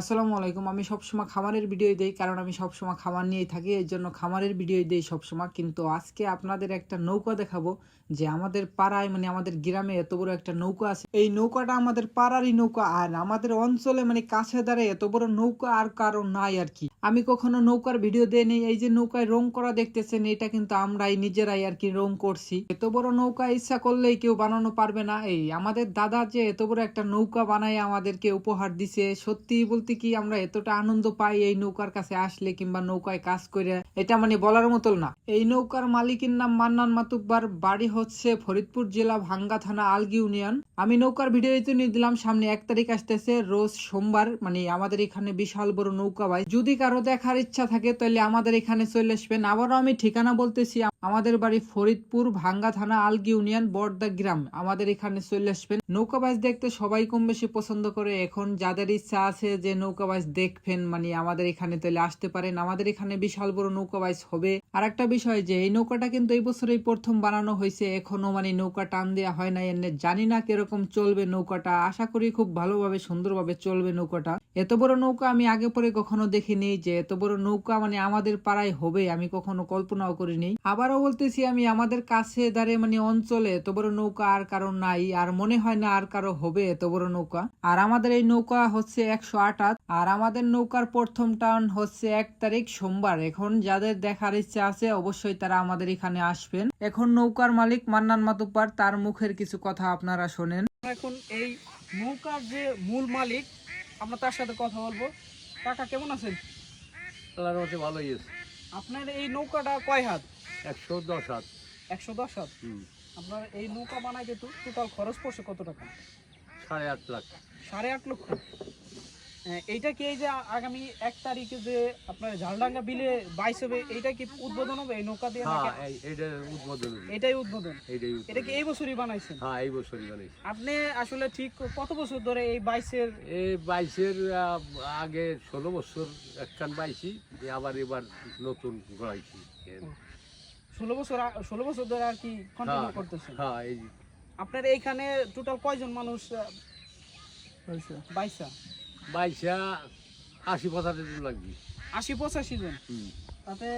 আসসালামু আলাইকুম। আমি সবসময় খামারের ভিডিও দেই, কারণ আমি সবসময় খামার নিয়েই থাকি এই জন্য খামারের ভিডিও দেই সবসময়। কিন্তু আজকে আপনাদের একটা নৌকা দেখাবো, যে আমাদের পাড়ায় মানে আমাদের গ্রামে এত বড় একটা নৌকা আছে। এই নৌকাটা আমাদের পাড়ারই নৌকা, আর আমাদের অঞ্চলে মানে কাছে দাঁড়ায় এত বড় নৌকা আর কারও নাই আর কি। আমি কখনো নৌকার ভিডিও দেই নেই, এই যে নৌকায় রং করা দেখতেছেন, এটা কিন্তু আমরাই নিজেরাই আর কি রং করছি। এত বড় নৌকা ইচ্ছা করলেই কেউ বানানো পারবে না। এই আমাদের দাদা যে এত বড় একটা নৌকা বানায়, আমাদেরকে উপহার দিছে সত্যি বলতে কি আমরা এতটা আনন্দ পাই এই নৌকার কাছে আসলে কিংবা নৌকায় কাজ করে? এটা মানে বলার মতো না। এই নৌকার মালিকের নাম মান্নান মাতুব্বার। বাড়ি হচ্ছে ফরিদপুর জেলা ভাঙ্গা থানা আলগি ইউনিয়ন। আমি নৌকার ভিডিওতে নিয়ে দিলাম। সামনে এক তারিখ আসতেছে। রোজ সোমবার মানে আমাদের এখানে বিশাল বড় নৌকা ভাই। যদি কারও দেখার ইচ্ছা থাকে তাহলে আমাদের এখানে চলে আসবেন। আবারও আমি ঠিকানা বলতেছি, আমাদের বাড়ি ফরিদপুর, ভাঙ্গা থানা আলগি ইউনিয়ন বর্দা গ্রাম। আমাদের এখানে চলে আসবেন। নৌকা নৌকাবাজ দেখতে সবাই কম বেশি পছন্দ করে। এখন যাদের ইচ্ছা আছে যে নৌকাবাজ দেখবেন মানে আমাদের এখানে তাহলে আসতে পারেন। আমাদের এখানে বিশাল বড় নৌকাবাইজ হবে। আর একটা বিষয় যে, এই নৌকাটা কিন্তু এই বছরেই প্রথম বানানো হয়েছে। এখনও মানে নৌকা টান দেওয়া হয় না জানি না কীরকম চলবে নৌকাটা। আশা করি খুব ভালোভাবে, সুন্দরভাবে চলবে নৌকাটা। এত বড় নৌকা আমি আগে পরে কখনো দেখিনি যে এত বড় নৌকা মানে আমাদের পাড়ায় হবে, আমি কখনো কল্পনাও করিনি। আবারও বলতেছি আমি, আমাদের কাছে দাঁড়ে মানে অঞ্চলে এত বড় নৌকা আর কারও নাই, আর মনে হয় না আর কারও হবে এত বড় নৌকা। আর আমাদের এই নৌকা হচ্ছে একশো আট আর আমাদের নৌকার প্রথম টার্ন হচ্ছে এক তারিখ সোমবার। এখন যাদের দেখার ইচ্ছা আছে, অবশ্যই তারা আমাদের এখানে আসবেন। এখন নৌকার মালিক মান্নান মাতুব্বার, তার মুখের কিছু কথা আপনারা শোনেন। এখন এই নৌকার যে মূল মালিক আমরা তার সাথে কথা বলব। কাকা কেমন আছেন? আল্লাহর মধ্যে ভালোই আছে। আপনার এই নৌকাটা কয় হাত? একশো দশ হাত। একশো দশ হাত? হুম, আপনার এই নৌকা বানাইতে যেত টোটাল খরচ পড়ছে কত টাকা? সাড়ে আট লাখ। সাড়ে আট লক্ষ। এইটা কি এই যে আগামী এক তারিখে যে আপনার ঝালডাঙ্গা বিলে বাইশ হবে এইটা কি উদ্বোধন হবে? এই নৌকা দিয়ে হ্যাঁ এই- উদ্বোধন এটাই উদ্বোধন? এটা কি এই বছরই বানাইছেন? হ্যাঁ এই বছরই বানাইছি আপনি আসলে ঠিক কত বছর ধরে এই বাইশের এই বাইশের আগে ষোলো বছর একখান দিয়ে আবার এবার নতুন গড়াইছি ষোলো বছর ষোলো বছর ধরে আর কি কন্টিনিউ হ্যাঁ, করতেছেন? হ্যাঁ এই আপনার এইখানে টোটাল কয়জন মানুষ বাইশা। বাইশা? আশি পঁচাশি জন লাগবে। আশি পঁচাশি জন তাতে